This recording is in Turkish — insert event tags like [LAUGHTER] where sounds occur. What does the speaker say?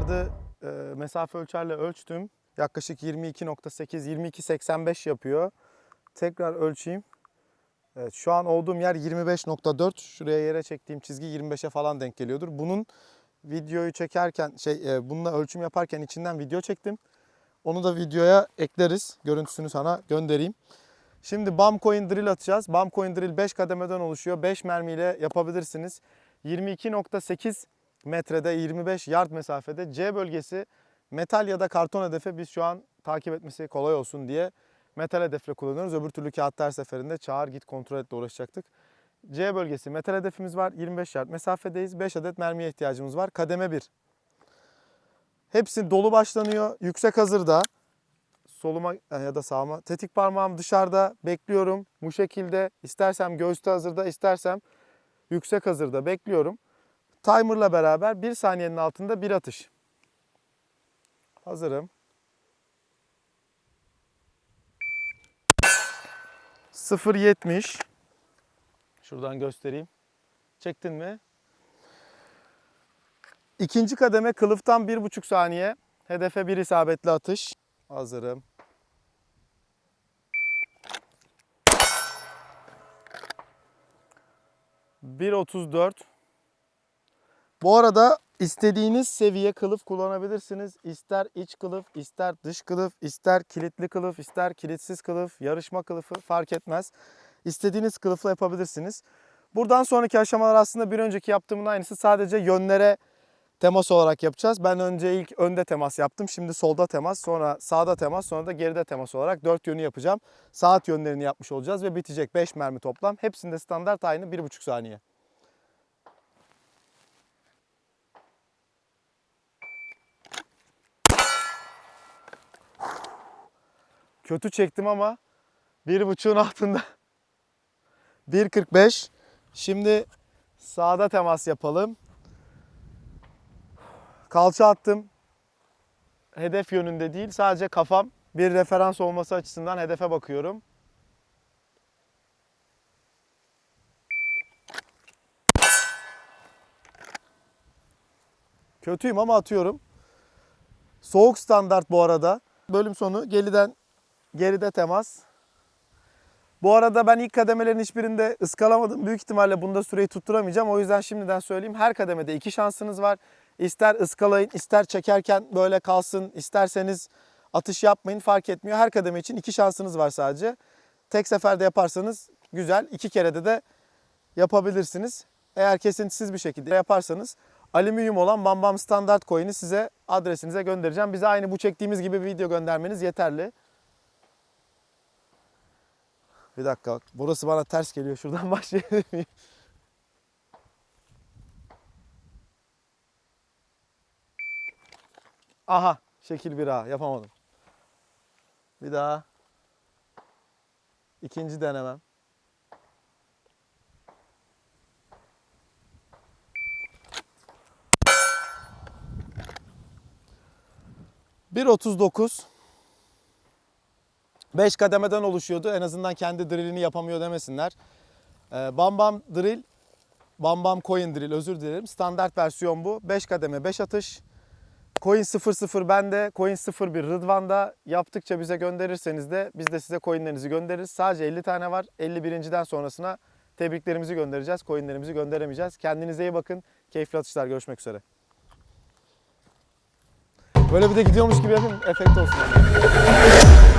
yardı e, mesafe ölçerle ölçtüm. Yaklaşık 22.8, 22.85 yapıyor. Tekrar ölçeyim. Evet, şu an olduğum yer 25.4. Şuraya yere çektiğim çizgi 25'e falan denk geliyordur. Bunun videoyu çekerken, şey, e, bununla ölçüm yaparken içinden video çektim. Onu da videoya ekleriz. Görüntüsünü sana göndereyim. Şimdi bum coin drill atacağız. Bum coin drill 5 kademeden oluşuyor. 5 mermiyle yapabilirsiniz. 22.8 metrede 25 yard mesafede C bölgesi metal ya da karton hedefe biz şu an takip etmesi kolay olsun diye metal hedefle kullanıyoruz. Öbür türlü kağıt her seferinde çağır git kontrol etle uğraşacaktık. C bölgesi metal hedefimiz var. 25 yard mesafedeyiz. 5 adet mermiye ihtiyacımız var. Kademe 1. Hepsi dolu başlanıyor. Yüksek hazırda. Soluma ya da sağıma. Tetik parmağım dışarıda. Bekliyorum. Bu şekilde istersem göğüste hazırda, istersem yüksek hazırda bekliyorum. Timer'la beraber 1 saniyenin altında bir atış. Hazırım. 0.70 Şuradan göstereyim. Çektin mi? İkinci kademe kılıftan 1.5 saniye. Hedefe bir isabetli atış. Hazırım. ...1.34 bu arada istediğiniz seviye kılıf kullanabilirsiniz. İster iç kılıf, ister dış kılıf, ister kilitli kılıf, ister kilitsiz kılıf, yarışma kılıfı fark etmez. İstediğiniz kılıfla yapabilirsiniz. Buradan sonraki aşamalar aslında bir önceki yaptığımın aynısı. Sadece yönlere temas olarak yapacağız. Ben önce ilk önde temas yaptım. Şimdi solda temas, sonra sağda temas, sonra da geride temas olarak dört yönü yapacağım. Saat yönlerini yapmış olacağız ve bitecek 5 mermi toplam. Hepsinde standart aynı 1,5 saniye. Kötü çektim ama bir buçuğun altında. [LAUGHS] 1.45. Şimdi sağda temas yapalım. Kalça attım. Hedef yönünde değil sadece kafam bir referans olması açısından hedefe bakıyorum. Kötüyüm ama atıyorum. Soğuk standart bu arada. Bölüm sonu geriden geride temas. Bu arada ben ilk kademelerin hiçbirinde ıskalamadım. Büyük ihtimalle bunda süreyi tutturamayacağım. O yüzden şimdiden söyleyeyim. Her kademede iki şansınız var. İster ıskalayın, ister çekerken böyle kalsın, isterseniz atış yapmayın fark etmiyor. Her kademe için iki şansınız var sadece. Tek seferde yaparsanız güzel. iki kerede de yapabilirsiniz. Eğer kesintisiz bir şekilde yaparsanız alüminyum olan Bam Bam standart coin'i size adresinize göndereceğim. Bize aynı bu çektiğimiz gibi bir video göndermeniz yeterli. Bir dakika. Burası bana ters geliyor. Şuradan [LAUGHS] başlayabilir? Aha. Şekil bir A. Yapamadım. Bir daha. İkinci denemem. Bir otuz dokuz. 5 kademeden oluşuyordu. En azından kendi drillini yapamıyor demesinler. Ee, Bam Bam Drill, Bam Bam Coin Drill özür dilerim. Standart versiyon bu. 5 kademe 5 atış. Coin 00 bende, Coin 01 Rıdvan'da. Yaptıkça bize gönderirseniz de biz de size coinlerinizi göndeririz. Sadece 50 tane var. 51.den sonrasına tebriklerimizi göndereceğiz. Coinlerimizi gönderemeyeceğiz. Kendinize iyi bakın. Keyifli atışlar. Görüşmek üzere. Böyle bir de gidiyormuş gibi yapayım. Efekt olsun.